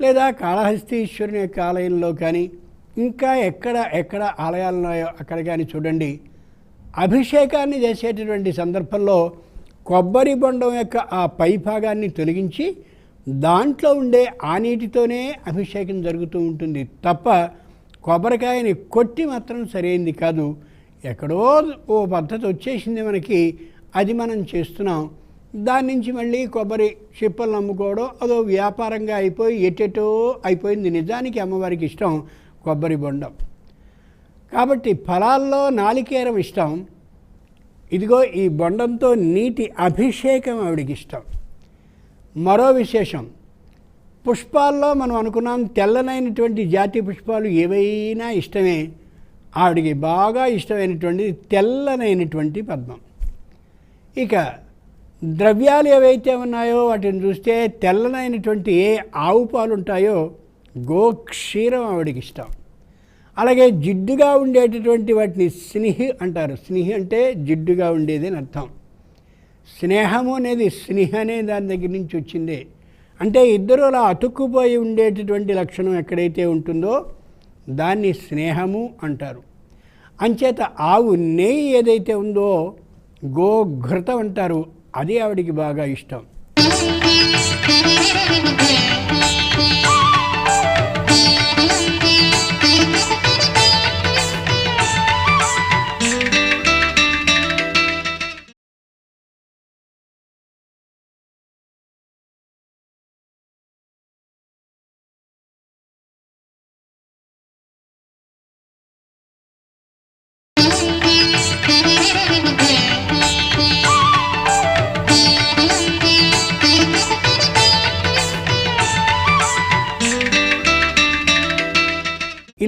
లేదా కాళహస్తీశ్వరుని యొక్క ఆలయంలో కానీ ఇంకా ఎక్కడ ఎక్కడ ఆలయాలు ఉన్నాయో అక్కడ కానీ చూడండి. అభిషేకాన్ని చేసేటటువంటి సందర్భంలో కొబ్బరి బొండం యొక్క ఆ పై భాగాన్ని తొలగించి దాంట్లో ఉండే ఆ నీటితోనే అభిషేకం జరుగుతూ ఉంటుంది. తప్ప కొబ్బరికాయని కొట్టి మాత్రం సరైంది కాదు. ఎక్కడో ఓ పద్ధతి వచ్చేసింది మనకి. అది మనం చేస్తున్నాం. దాని నుంచి మళ్ళీ కొబ్బరి చిప్పలు నమ్ముకోవడం అదో వ్యాపారంగా అయిపోయి ఎటెటో అయిపోయింది. నిజానికి అమ్మవారికి ఇష్టం కొబ్బరి బొండం. కాబట్టి ఫలాల్లో నాలికేరం ఇష్టం. ఇదిగో ఈ బొండంతో నీటి అభిషేకం ఆవిడికి ఇష్టం. మరో విశేషం పుష్పాల్లో మనం అనుకున్నాం తెల్లనైనటువంటి జాతి పుష్పాలు ఏవైనా ఇష్టమే. ఆవిడికి బాగా ఇష్టమైనటువంటి తెల్లనైనటువంటి పద్మం. ఇక ద్రవ్యాలు ఏవైతే ఉన్నాయో వాటిని చూస్తే తెల్లనైనటువంటి ఏ ఆవు పాలు ఉంటాయో గోక్షీరం ఆవిడకి ఇష్టం. అలాగే జిడ్డుగా ఉండేటటువంటి వాటిని స్నేహి అంటారు. స్నేహి అంటే జిడ్డుగా ఉండేది అని అర్థం. స్నేహము అనేది స్నేహ అనే దాని దగ్గర నుంచి వచ్చింది. అంటే ఇద్దరు అలా అతుక్కుపోయి ఉండేటటువంటి లక్షణం ఎక్కడైతే ఉంటుందో దాన్ని స్నేహము అంటారు. అంచేత ఆవు నెయ్యి ఏదైతే ఉందో గోఘృతం అంటారు. అది ఆవిడికి బాగా ఇష్టం.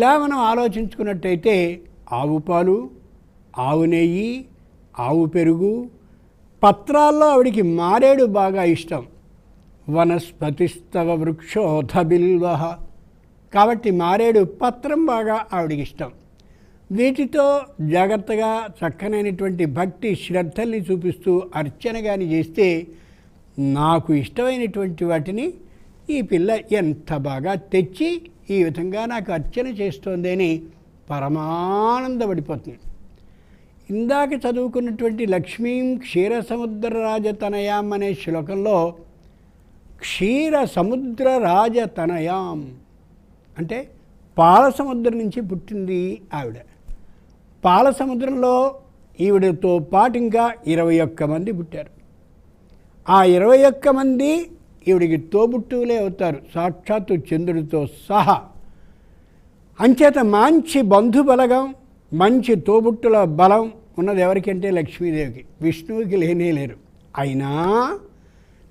ఇలా మనం ఆలోచించుకున్నట్టయితే ఆవు పాలు ఆవు నెయ్యి ఆవు పెరుగు పత్రాల్లో ఆవిడికి మారేడు బాగా ఇష్టం. వనస్పతిస్తవ వృక్షోధ బిల్వ. కాబట్టి మారేడు పత్రం బాగా ఆవిడికి ఇష్టం. వీటితో జాగ్రత్తగా చక్కనైనటువంటి భక్తి శ్రద్ధల్ని చూపిస్తూ అర్చన కానీ చేస్తే నాకు ఇష్టమైనటువంటి వాటిని ఈ పిల్ల ఎంత బాగా తెచ్చి ఈ విధంగా నాకు అర్చన చేస్తోంది అని పరమానందపడిపోతుంది. ఇందాక చదువుకున్నటువంటి లక్ష్మీం క్షీర సముద్ర రాజతనయాం అనే శ్లోకంలో క్షీర సముద్ర రాజతనయాం అంటే పాల సముద్రం నుంచి పుట్టింది ఆవిడ. పాల సముద్రంలో ఈవిడతో పాటు ఇంకా ఇరవై ఒక్క మంది పుట్టారు. ఆ ఇరవై ఒక్క మంది ఈవిడికి తోబుట్టువులే అవుతారు. సాక్షాత్తు చంద్రుడితో సహా. అంచేత మంచి బంధుబలగం మంచి తోబుట్టుల బలం ఉన్నది ఎవరికంటే లక్ష్మీదేవికి. విష్ణువుకి లేనే లేరు. అయినా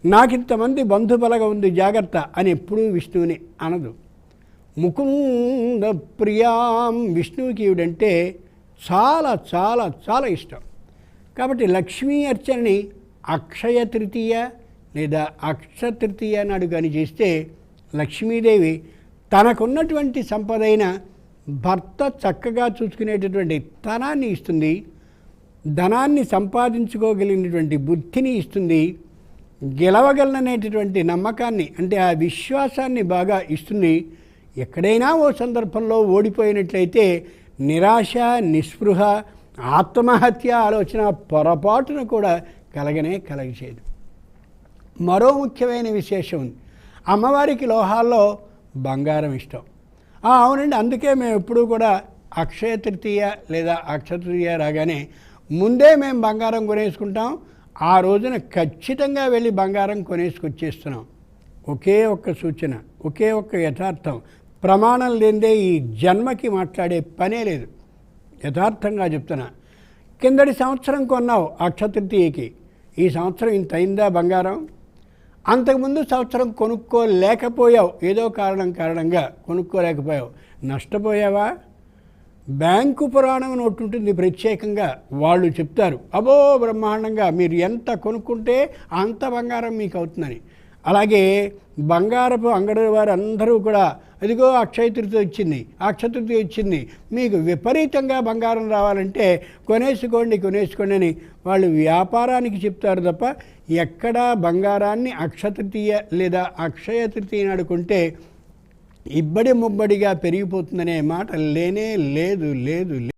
నాకింతమంది బంధుబలగం ఉంది జాగ్రత్త అని ఎప్పుడూ విష్ణువుని అనదు. ముకుంద ప్రియాం విష్ణువుకి ఈవిడంటే చాలా చాలా చాలా ఇష్టం. కాబట్టి లక్ష్మీ అర్చనని అక్షయ తృతీయ లేదా అక్ష తృతీయ నాడు కానీ చేస్తే లక్ష్మీదేవి తనకున్నటువంటి సంపదైన భర్త చక్కగా చూసుకునేటటువంటి తనాన్ని ఇస్తుంది ధనాన్ని సంపాదించుకోగలిగినటువంటి బుద్ధిని ఇస్తుంది గెలవగలననేటటువంటి నమ్మకాన్ని అంటే ఆ విశ్వాసాన్ని బాగా ఇస్తుంది. ఎక్కడైనా ఓ సందర్భంలో ఓడిపోయినట్లయితే నిరాశ నిస్పృహ ఆత్మహత్య ఆలోచన పొరపాటును కూడా కలగనే కలగచేయదు. మరో ముఖ్యమైన విశేషం ఉంది. అమ్మవారికి లోహాల్లో బంగారం ఇష్టం. అవునండి అందుకే మేము ఎప్పుడూ కూడా అక్షయ తృతీయ లేదా అక్షతృతీయ రాగానే ముందే మేము బంగారం కొనేసుకుంటాం. ఆ రోజున ఖచ్చితంగా వెళ్ళి బంగారం కొనేసుకొచ్చేస్తున్నాం. ఒకే ఒక్క సూచన ఒకే ఒక్క యథార్థం. ప్రమాణం లేదే ఈ జన్మకి మాట్లాడే పనే లేదు. యథార్థంగా చెప్తున్నా. కిందటి సంవత్సరం కొన్నావు అక్షతృతీయకి ఈ సంవత్సరం ఇంత అయిందా బంగారం? అంతకుముందు సంవత్సరం కొనుక్కోలేకపోయావు. ఏదో కారణం కారణంగా కొనుక్కోలేకపోయావు. నష్టపోయావా? బ్యాంకు పురాణం అని ఒకటి ఉంటుంది ప్రత్యేకంగా. వాళ్ళు చెప్తారు అబో బ్రహ్మాండంగా మీరు ఎంత కొనుక్కుంటే అంత బంగారం మీకు అవుతుందని అలాగే బంగారపు అంగడి వారు అందరూ కూడా అదిగో అక్షయ తృతి వచ్చింది అక్షయ వచ్చింది. మీకు విపరీతంగా బంగారం రావాలంటే కొనేసుకోండి కొనేసుకోండి అని వాళ్ళు వ్యాపారానికి చెప్తారు తప్ప ఎక్కడా బంగారాన్ని అక్షతృతీయ లేదా అక్షయ తృతీయ నాడు ఇబ్బడి ముబ్బడిగా పెరిగిపోతుందనే మాట లేనే లేదు లేదు.